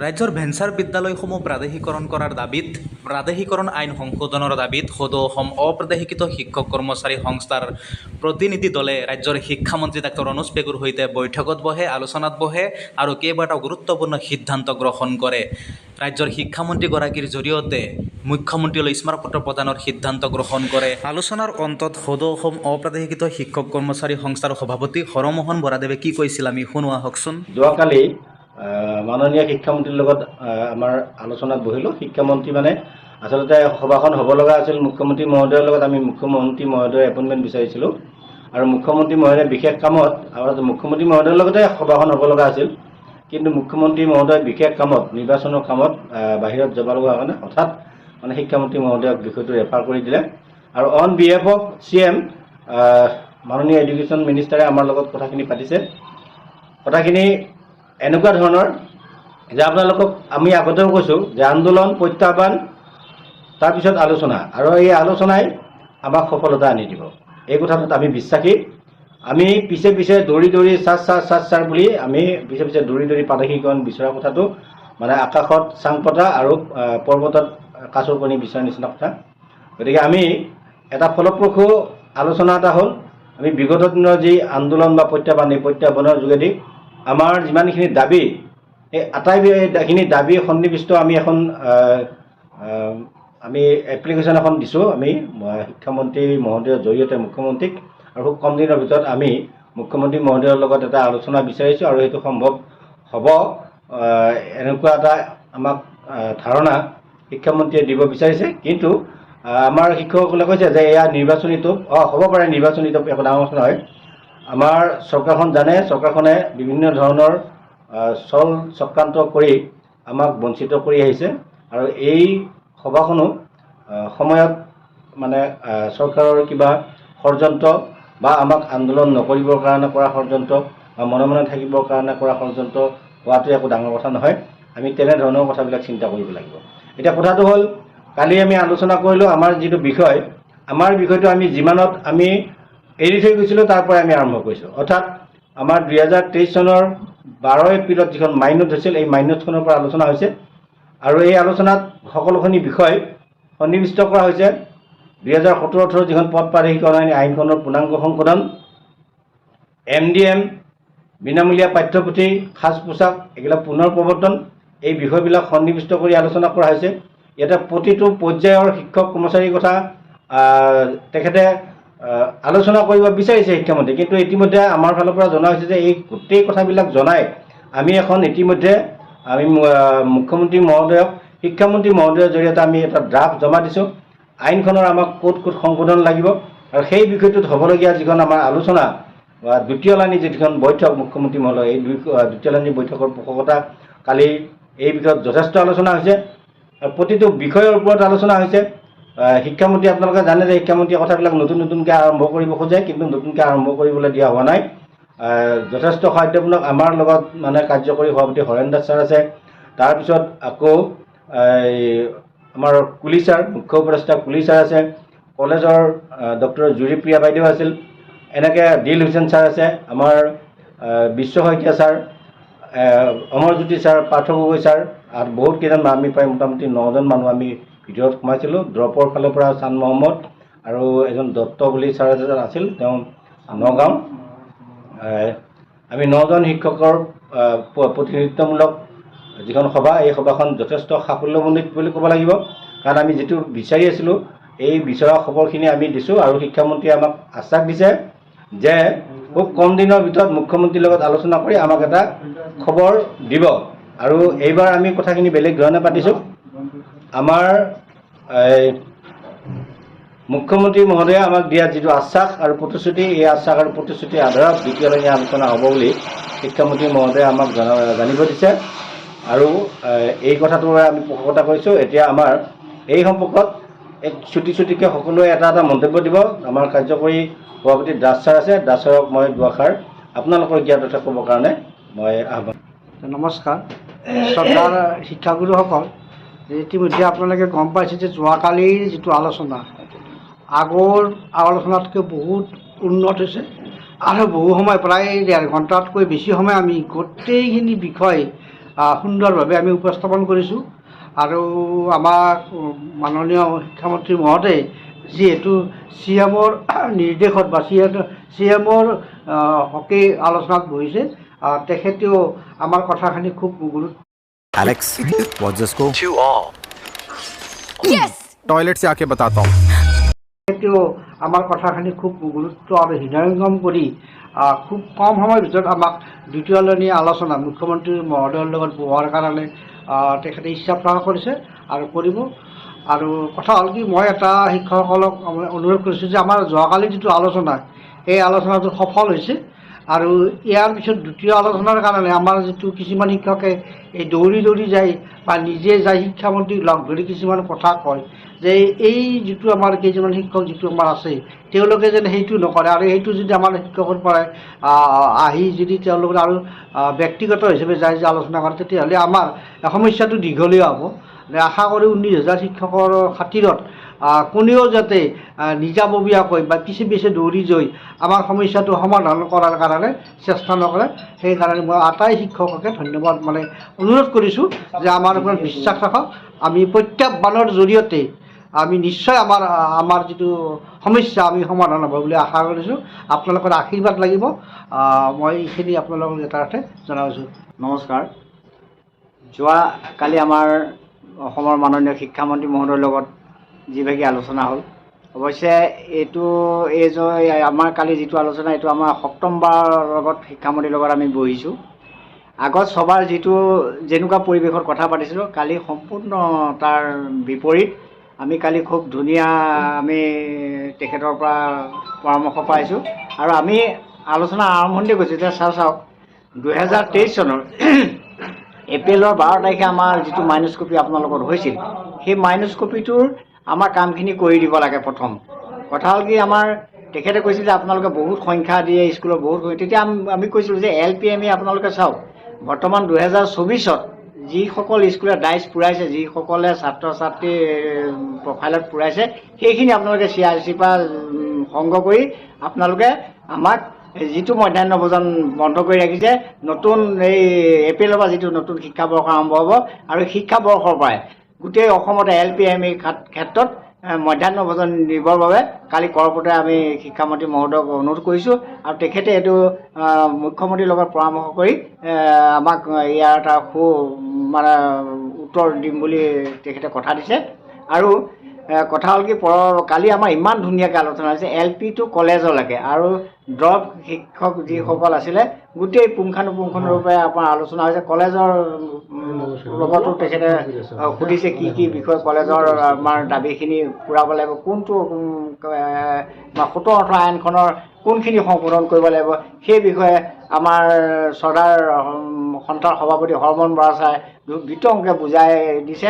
ৰাজ্যৰ ভেঞ্চাৰ বিদ্যালয়সমূহ প্ৰাদেশিকৰণ কৰাৰ দাবীত, প্ৰাদেশিকৰণ আইন সংশোধনৰ দাবীত সদৌ অসম অপ্ৰাদেশিকৃত শিক্ষক কৰ্মচাৰী সংস্থাৰ প্ৰতিনিধি দলে ৰাজ্যৰ শিক্ষামন্ত্ৰী ডাক্তৰ অনুজ পেগুৰ সৈতে বৈঠকত বহে, আলোচনাত বহে আৰু কেইবাটাও গুৰুত্বপূৰ্ণ সিদ্ধান্ত গ্ৰহণ কৰে। ৰাজ্যৰ শিক্ষামন্ত্ৰীগৰাকীৰ জৰিয়তে মুখ্যমন্ত্ৰীলৈ স্মাৰকপত্ৰ প্ৰদানৰ সিদ্ধান্ত গ্ৰহণ কৰে। আলোচনাৰ অন্তত সদৌ অসম অপ্ৰাদেশিকৃত শিক্ষক কৰ্মচাৰী সংস্থাৰ সভাপতি হৰমোহন বৰাদেৱে কি কৈছিল আমি শুনো আহকচোন। যোৱাকালি মাননীয় শিক্ষামন্ত্ৰীৰ লগত আমাৰ আলোচনাত বহিলোঁ। শিক্ষামন্ত্ৰী মানে আচলতে সভাখন হ'ব লগা আছিল মুখ্যমন্ত্ৰী মহোদয়ৰ লগত। আমি মুখ্যমন্ত্ৰী মহোদয়ৰ এপইণ্টমেণ্ট বিচাৰিছিলোঁ। আৰু মুখ্যমন্ত্ৰী মহোদয়ে বিশেষ কামত আৰু মুখ্যমন্ত্ৰী মহোদয়ৰ লগতে সভাখন হ'ব লগা আছিল। কিন্তু মুখ্যমন্ত্ৰী মহোদয় বিশেষ কামত নিৰ্বাচনৰ কামত বাহিৰত যাব লগা কাৰণে হঠাৎ মানে শিক্ষামন্ত্ৰী মহোদয়ক বিষয়টো ৰেফাৰ কৰি দিলে। আৰু on behalf of C M মাননীয় এডুকেশ্যন মিনিষ্টাৰে আমাৰ লগত কথাখিনি পাতিছে। কথাখিনি এনেকুৱা ধৰণৰ যে আপোনালোকক আমি আগতেও কৈছোঁ যে আন্দোলন প্ৰত্যাহ্বান তাৰপিছত আলোচনা। আৰু এই আলোচনাই আমাক সফলতা আনি দিব। এই কথাটোত আমি বিশ্বাসী। আমি পিছে পিছে দৌৰি দৌৰি চাচ চাচ চাচ চাৰ বুলি আমি পিছে পিছে দৌৰি দৌৰি প্ৰাদেশিকৰণ বিচৰা কথাটো মানে আকাশত চাং পতা আৰু পৰ্বতত কাছৰ কণী বিচৰাৰ নিচিনা কথা। গতিকে আমি এটা ফলপ্ৰসূ আলোচনা এটা হ'ল। আমি বিগত দিনৰ যি আন্দোলন বা প্ৰত্যাহ্বান এই প্ৰত্যাহ্বানৰ যোগেদি আমাৰ যিমানখিনি দাবী এই আটাইখিনি দাবী সন্নিৱিষ্ট আমি এখন আমি এপ্লিকেশ্যন এখন দিছোঁ আমি শিক্ষামন্ত্ৰী মহোদয়ৰ জৰিয়তে মুখ্যমন্ত্ৰীক আৰু খুব কম দিনৰ ভিতৰত আমি মুখ্যমন্ত্ৰী মহোদয়ৰ লগত এটা আলোচনা বিচাৰিছোঁ আৰু সেইটো সম্ভৱ হ'ব। এনেকুৱা এটা আমাক ধাৰণা শিক্ষামন্ত্ৰীয়ে দিব বিচাৰিছে। কিন্তু আমাৰ শিক্ষকসকলে কৈছে যে এয়া নিৰ্বাচনীটো অঁ হ'ব পাৰে নিৰ্বাচনীটো একো ডাঙৰ কথা নহয়। আমাৰ চৰকাৰখন জানে চৰকাৰখনে বিভিন্ন ধৰণৰ চল চক্ৰান্ত কৰি আমাক বঞ্চিত কৰি আহিছে। আৰু এই সভাখনো সময়ত মানে চৰকাৰৰ কিবা ষড়যন্ত্ৰ বা আমাক আন্দোলন নকৰিবৰ কাৰণে কৰা ষড়যন্ত্ৰ বা মনে মনে থাকিবৰ কাৰণে কৰা ষড়যন্ত্ৰ হোৱাটো একো ডাঙৰ কথা নহয়। আমি তেনেধৰণৰ কথাবিলাক চিন্তা কৰিব লাগিব। এতিয়া কথাটো হ'ল কালি আমি আলোচনা কৰিলোঁ আমাৰ যিটো বিষয় আমাৰ বিষয়টো আমি যিমানত আমি এৰি থৈ গৈছিলোঁ তাৰ পৰাই আমি আৰম্ভ কৰিছোঁ। অৰ্থাৎ আমাৰ দুহেজাৰ তেইছ চনৰ বাৰ এপ্ৰিলত যিখন মাইনট হৈছিল এই মাইনটখনৰ পৰা আলোচনা হৈছে। আৰু এই আলোচনাত সকলোখিনি বিষয় সন্নিৱিষ্ট কৰা হৈছে। দুহেজাৰ সোতৰ ওঠৰ যিখন পদ প্ৰাদেশিকৰণ আইন আইনখনৰ পূৰ্ণাংগ সংশোধন। এম ডি এম বিনামূলীয়া পাঠ্যপুথি সাজ পোছাক এইবিলাক পুনৰ প্ৰৱৰ্তন এই বিষয়বিলাক সন্নিৱিষ্ট কৰি আলোচনা কৰা হৈছে। ইয়াতে প্ৰতিটো পৰ্যায়ৰ শিক্ষক কৰ্মচাৰীৰ কথা তেখেতে আলোচনা কৰিব বিচাৰিছে শিক্ষামন্ত্ৰী কিন্তু ইতিমধ্যে আমাৰ ফালৰ পৰা জনোৱা হৈছে যে এই গোটেই কথাবিলাক জনাই আমি এখন ইতিমধ্যে আমি মুখ্যমন্ত্ৰী মহোদয়ক শিক্ষামন্ত্ৰী মহোদয়ৰ জৰিয়তে আমি এটা ড্ৰাফ্ট জমা দিছোঁ। আইনখনৰ আমাক ক'ত ক'ত সংশোধন লাগিব আৰু সেই বিষয়টোত হ'বলগীয়া যিখন আমাৰ আলোচনা বা দ্বিতীয় লানি যিখন বৈঠক মুখ্যমন্ত্ৰী মহোদয় এই দুই দ্বিতীয় লানি বৈঠকৰ পোষকতা কালি এই বিষয়ত যথেষ্ট আলোচনা হৈছে। আৰু প্ৰতিটো বিষয়ৰ ওপৰত আলোচনা হৈছে। শিক্ষামন্ত্ৰী আপোনালোকে জানে যে শিক্ষামন্ত্ৰীয়ে কথাবিলাক নতুন নতুনকৈ আৰম্ভ কৰিব খোজে কিন্তু নতুনকৈ আৰম্ভ কৰিবলৈ দিয়া হোৱা নাই। যথেষ্ট সাহায্যমূলক আমাৰ লগত মানে কাৰ্যকৰী সভাপতি হৰেণ দাস ছাৰ আছে। তাৰপিছত আকৌ আমাৰ কুলি ছাৰ মুখ্য উপদেষ্টা কুলি ছাৰ আছে। কলেজৰ ডক্টৰ জুৰিপ্ৰিয়া বাইদেউ আছিল। এনেকৈ দিল হুছেইন ছাৰ আছে। আমাৰ Biswa Saikia sir Amarjyoti sir Partha Gogoi sir আৰু বহুত কেইজন আমি প্ৰায় মোটামুটি নজন মানুহ আমি ভিতৰত সোমাইছিলোঁ ড্ৰপৰ ফালৰ পৰা চান মহম্মদ আৰু এজন দত্ত বুলি ছাৰ এজন আছিল তেওঁ নগাঁও। আমি নজন শিক্ষকৰ প্ৰতিনিধিত্বমূলক যিখন সভা এই সভাখন যথেষ্ট সাফল্যমণ্ডিত বুলি ক'ব লাগিব। কাৰণ আমি যিটো বিচাৰি আছিলোঁ এই বিচৰা খবৰখিনি আমি দিছোঁ আৰু শিক্ষামন্ত্ৰীয়ে আমাক আশ্বাস দিছে যে খুব কম দিনৰ ভিতৰত মুখ্যমন্ত্ৰীৰ লগত আলোচনা কৰি আমাক এটা খবৰ দিব। আৰু এইবাৰ আমি কথাখিনি বেলেগ ধৰণে পাতিছোঁ। আমাৰ এই, মুখ্যমন্ত্ৰী মহোদয়ে আমাক দিয়া যিটো আশ্বাস আৰু প্ৰতিশ্ৰুতি এই আশ্বাস আৰু প্ৰতিশ্ৰুতিৰ আধাৰত দ্বিতীয়লানি আলোচনা হ'ব বুলি শিক্ষামন্ত্ৰী মহোদয়ে আমাক জনা জানিব দিছে। আৰু এই কথাটোৰে আমি পোষকতা কৰিছোঁ। এতিয়া আমাৰ এই সম্পৰ্কত এক চুটি চুটিকৈ সকলোৱে এটা এটা মন্তব্য দিব। আমাৰ কাৰ্যকৰী সভাপতি দাস ছাৰ আছে। দাস ছাৰক মই দুআষাৰ আপোনালোকৰ জ্ঞাত কথা ক'বৰ কাৰণে মই আহ্বান নমস্কাৰ। শ্ৰদ্ধাৰ শিক্ষাগুৰুসকল ইতিমধ্যে আপোনালোকে গম পাইছে যে যোৱাকালিৰ যিটো আলোচনা, আগৰ আলোচনাতকৈ বহুত উন্নত হৈছে। আৰু বহু সময়, প্ৰায় ডেৰ ঘণ্টাতকৈ বেছি সময় আমি গোটেইখিনি বিষয় সুন্দৰভাৱে আমি উপস্থাপন কৰিছোঁ। আৰু আমাক মাননীয় শিক্ষামন্ত্ৰী মহোদয়ে যিহেতু চি এমৰ নিৰ্দেশত বা চি এম চি এমৰ হকে আলোচনাত বহিছে তেখেতেও আমাৰ কথাখিনি খুব গুৰুত্ব Alex, watch the score. To all. Toilet से आके बताता हूँ তেখেতেও আমাৰ কথাখিনি খুব গুৰুত্ব আৰু হৃদয়ংগম কৰি আহ, খুব কম সময়ৰ ভিতৰত আমাক দ্বিতীয়লানি আলোচনা মুখ্যমন্ত্ৰী মহোদয়ৰ লগত বহোৱাৰ কাৰণে আহ, তেখেতে ইচ্ছা প্ৰকাশ কৰিছে আৰু কৰিব আৰু কথা হ'ল কি মই এটা শিক্ষকসকলক মানে অনুৰোধ কৰিছোঁ যে আমাৰ যোৱাকালি যিটো আলোচনা এই আলোচনাটো সফল হৈছে আৰু ইয়াৰ পিছত দ্বিতীয় আলোচনাৰ কাৰণে আমাৰ যিটো কিছুমান শিক্ষকে এই দৌৰি দৌৰি যায় বা নিজে যায় শিক্ষামন্ত্ৰীক লগ ধৰি কিছুমান কথা কয় যে এই যিটো আমাৰ কেইজনমান শিক্ষক যিটো আমাৰ আছে তেওঁলোকে যেন সেইটো নকৰে আৰু সেইটো যদি আমাৰ শিক্ষকৰ পৰাই আহ, যদি তেওঁলোকে আৰু ব্যক্তিগত হিচাপে যায় যে আলোচনা কৰে তেতিয়াহ'লে আমাৰ সমস্যাটো দীঘলীয়া হ'ব। আশা কৰি ঊনৈছ হাজাৰ শিক্ষকৰ খাতিৰত কোনেও যাতে নিজাববীয়াকৈ বা কিছু বেছি দৌৰি গৈ আমাৰ সমস্যাটো সমাধান কৰাৰ কাৰণে চেষ্টা নকৰে। সেইকাৰণে মই আটাই শিক্ষককে ধন্যবাদ মানে অনুৰোধ কৰিছোঁ যে আমাৰ ওপৰত বিশ্বাস ৰাখক। আমি প্ৰত্যাহ্বানৰ জৰিয়তে আমি নিশ্চয় আমাৰ আমাৰ যিটো সমস্যা আমি সমাধান হ'ব বুলি আশা কৰিছোঁ। আপোনালোকৰ আশীৰ্বাদ লাগিব। মই এইখিনি আপোনালোকক যথাৰ্থে জনাইছোঁ। নমস্কাৰ। যোৱা কালি আমাৰ অসমৰ মাননীয় শিক্ষামন্ত্ৰী মহোদয়ৰ লগত যিভাগি আলোচনা হ'ল। অৱশ্যে এইটো এই জ- আমাৰ কালি যিটো আলোচনা এইটো আমাৰ সপ্তমবাৰৰ লগত শিক্ষামন্ত্ৰীৰ লগত আমি বহিছোঁ। আগত ছবাৰ যিটো যেনেকুৱা পৰিৱেশত কথা পাতিছিলোঁ কালি সম্পূৰ্ণ তাৰ বিপৰীত। আমি কালি খুব ধুনীয়া আমি তেখেতৰ পৰা পৰামৰ্শ পাইছোঁ। আৰু আমি আলোচনা আৰম্ভণিতে কৈছোঁ যে চাওঁ চাওক দুহেজাৰ তেইছ চনৰ এপ্ৰিলৰ বাৰ তাৰিখে আমাৰ যিটো মাইনাছ কপি আপোনালোকৰ হৈছিল সেই মাইনাছ কপিটোৰ আমাৰ কামখিনি কৰি দিব লাগে প্ৰথম। কথা হ'ল কি আমাৰ তেখেতে কৈছিল যে আপোনালোকে বহুত সংখ্যা দিয়ে স্কুলৰ বহুত তেতিয়া আমি- কৈছিলোঁ যে এল পি এম ই আপোনালোকে চাওক বৰ্তমান দুহেজাৰ চৌবিছত যিসকল স্কুলে ডাইচ পূৰাইছে যিসকলে ছাত্ৰ ছাত্ৰী প্ৰফাইলত পূৰাইছে সেইখিনি আপোনালোকে চি আৰ চিৰ পৰা সংগ্ৰহ কৰি আপোনালোকে আমাক যিটো মধ্যাহ্ন ভোজন বন্ধ কৰি ৰাখিছে নতুন এই এপ্ৰিলৰ পৰা যিটো নতুন শিক্ষাবৰ্ষ আৰম্ভ হ'ব আৰু শিক্ষাবৰ্ষৰ পৰাই। গোটেই অসমতে এল পি এম ই ক্ষেত্ৰত মধ্যাহ্ন ভোজন দিবৰ বাবে কালি কৰপতে আমি শিক্ষামন্ত্ৰী মহোদয়ক অনুৰোধ কৰিছোঁ আৰু তেখেতে এইটো মুখ্যমন্ত্ৰীৰ লগত পৰামৰ্শ কৰি আমাক ইয়াৰ এটা সু মানে উত্তৰ দিম বুলি তেখেতে কথা দিছে। আৰু কথা হ'ল কি পৰ কালি আমাৰ ইমান ধুনীয়াকৈ আলোচনা হৈছে এল পি টু কলেজলৈকে আৰু ড্ৰপ শিক্ষক যিসকল আছিলে গোটেই পুংখানুপুংখৰূপে আপোনাৰ আলোচনা হৈছে কলেজৰ লগতো তেখেতে সুধিছে কি কি বিষয় কলেজৰ আমাৰ দাবীখিনি পূৰাব লাগিব কোনটো সোতৰ ওঠৰ আইনখনৰ কোনখিনি সংশোধন কৰিব লাগিব সেই বিষয়ে আমাৰ চৰ্দাৰ সন্থাৰ সভাপতি হৰমন বৰা ছাৰে বিতংকৈ বুজাই দিছে